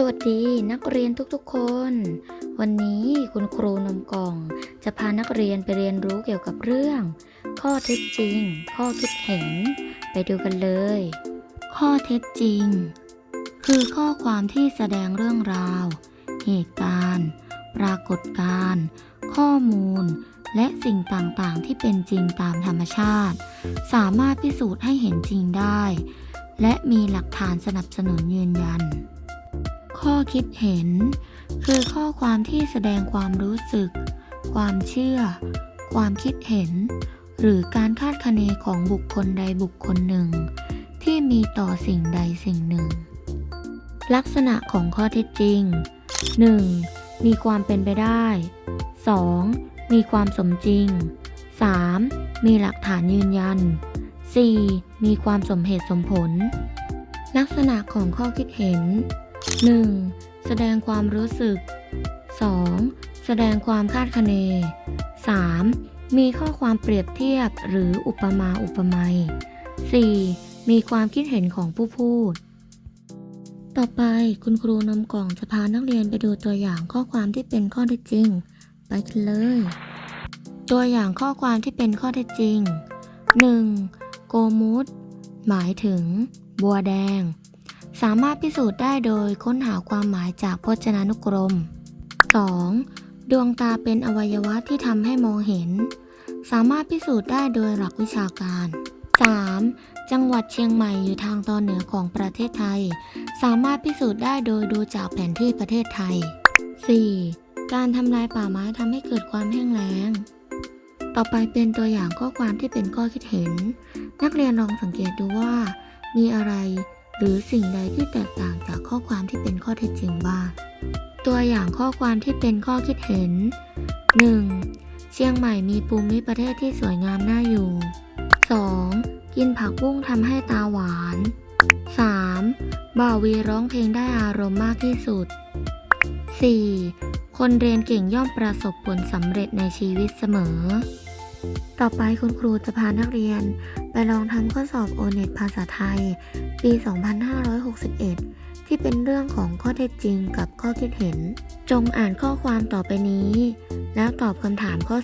สวัสดีนักเรียนทุกๆคน วันนี้คุณครูนมกล่อง จะพานักเรียนไปเรียนรู้เกี่ยวกับเรื่อง ข้อเท็จจริง ข้อคิดเห็น ไปดูกันเลย ข้อเท็จจริง คือข้อความที่แสดงเรื่องราว เหตุการณ์ ปรากฏการณ์ ข้อมูล และสิ่งต่างๆ ที่เป็นจริงตามธรรมชาติ สามารถพิสูจน์ให้เห็นจริงได้ และมีหลักฐานสนับสนุนยืนยัน ข้อคิดเห็น คือข้อความที่แสดงความรู้สึก ความเชื่อ ความคิดเห็น หรือการคาดคะเนของบุคคลใดบุคคลหนึ่ง ที่มีต่อสิ่งใดสิ่งหนึ่ง ลักษณะของข้อเท็จจริง 1. มีความเป็นไปได้ 2. มีความสมจริง 3. มีหลักฐานยืนยัน 4. มีความสมเหตุสมผล ลักษณะของข้อคิดเห็น 1. แสดงความรู้สึก 2. แสดงความคาดคะเน 3. มีข้อความเปรียบเทียบหรืออุปมาอุปไมย 4. มีความคิดเห็นของผู้พูด ต่อไปคุณครูนำกล่องจะพานักเรียนไปดูตัวอย่างข้อความที่เป็นข้อเท็จจริง ไปกันเลย ตัวอย่างข้อความที่เป็นข้อเท็จจริง 1. โกมุตหมายถึง บัวแดง สามารถพิสูจน์ได้โดยค้นหาความหมายจากพจนานุกรม 2. ดวงตาเป็นอวัยวะที่ทำให้มองเห็น สามารถพิสูจน์ได้โดยหลักวิชาการ 3. จังหวัดเชียงใหม่อยู่ทางตอนเหนือของประเทศไทย สามารถพิสูจน์ได้โดยดูจากแผนที่ประเทศไทย 4. การทำลายป่าไม้ทำให้เกิดความแห้งแล้ง ต่อไปเป็นตัวอย่างข้อความที่เป็นข้อคิดเห็น นักเรียนลองสังเกตดูว่า มีอะไร หรือสิ่งใดที่แตกต่างจากข้อความที่เป็นข้อเท็จจริงบ้าง ตัวอย่างข้อความที่เป็นข้อคิดเห็น 1. เชียงใหม่มีภูมิประเทศที่สวยงามน่าอยู่ 2. กินผักบุ้งทำให้ตาหวาน 3. บ่าววีร้องเพลงได้อารมณ์มากที่สุด 4. คนเรียนเก่งย่อมประสบผลสำเร็จในชีวิตเสมอ ต่อไปคุณครูจะพานักเรียน ไปลองทำข้อสอบโอเน็ตภาษาไทย ปี 2561 ที่เป็นเรื่องของข้อเท็จจริงกับข้อคิดเห็น จงอ่านข้อความต่อไปนี้ แล้วตอบคำถามข้อ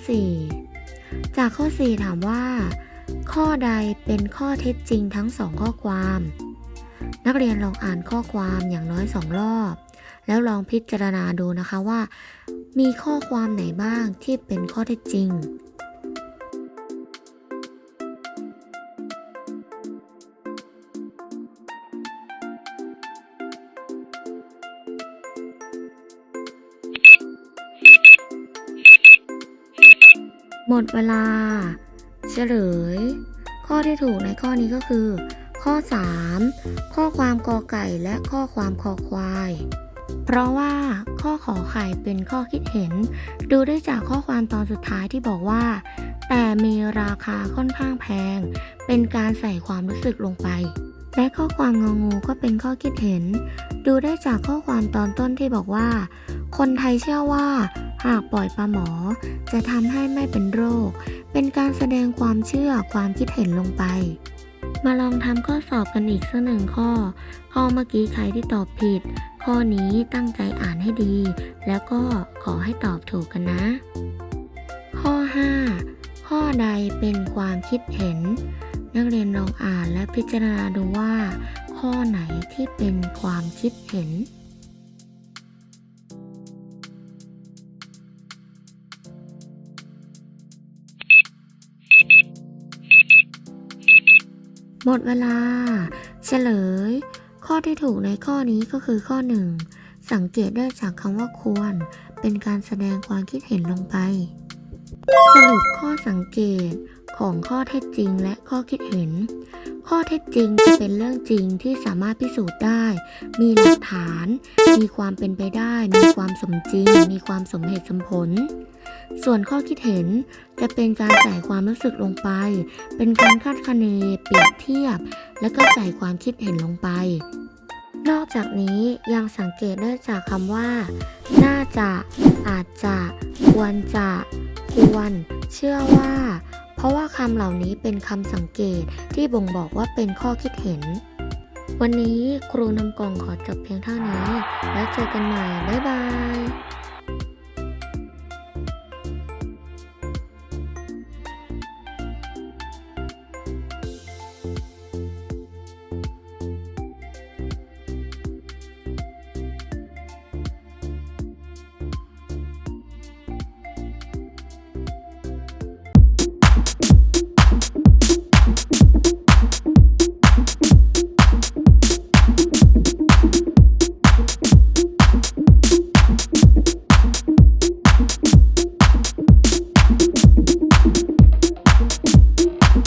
4 จากข้อ 4 ถามว่า ข้อใดเป็นข้อเท็จจริงทั้งสองข้อความ นักเรียนลองอ่านข้อความอย่างน้อยสองรอบ แล้วลองพิจารณาดูนะคะว่า มีข้อความไหนบ้างที่เป็นข้อเท็จจริง หมดเวลา เฉลย ข้อที่ถูกในข้อนี้ก็คือ ข้อ 3 ข้อความกอไก่และข้อความคอควาย เพราะว่าข้อขอไข่เป็นข้อคิดเห็น ดูได้จากข้อความตอนสุดท้ายที่บอกว่า แต่มีราคาค่อนข้างแพง เป็นการใส่ความรู้สึกลงไป และข้อความงองูก็เป็นข้อคิดเห็น ดูได้จากข้อความตอนต้นที่บอกว่า คนไทยเชื่อว่า หากปล่อยปลาหมอ จะทำให้ไม่เป็นโรค เป็นการแสดงความเชื่อความคิดเห็นลงไป มาลองทำข้อสอบกันอีกสักหนึ่งข้อ ข้อเมื่อกี้ใครที่ตอบผิด ข้อนี้ตั้งใจอ่านให้ดี แล้วก็ขอให้ตอบถูกกันนะ ข้อ 5 ข้อใดเป็นความคิดเห็น นักเรียนลองอ่านและพิจารณาดูว่า ข้อไหนที่เป็นความคิดเห็น หมดเวลา เฉลย ข้อที่ถูกในข้อนี้ก็คือข้อ 1 สังเกตได้จากคำว่าควร เป็นการแสดงความคิดเห็นลงไป สรุปข้อสังเกตของข้อเท็จจริงและข้อคิดเห็น ข้อเท็จจริงจะเป็นเรื่องจริงที่สามารถพิสูจน์ได้ มีหลักฐาน มีความเป็นไปได้ มีความสมจริง มีความสมเหตุสมผล ส่วนข้อคิดเห็นจะเป็นการใส่ความรู้สึกลงไป เป็นการคาดคะเน เปรียบเทียบ และก็ใส่ความคิดเห็นลงไป นอกจากนี้ยังสังเกตได้จากคำว่า น่าจะ อาจจะ ควรจะ ควร เชื่อว่า ราะว่าคำเหล่านี้เป็นคำสังเกตที่บ่งบอกว่าเป็นข้อคิดเห็น วันนี้ครูนำกล่องขอจบเพียงเท่านี้ แล้วเจอกันใหม่ บ๊ายบาย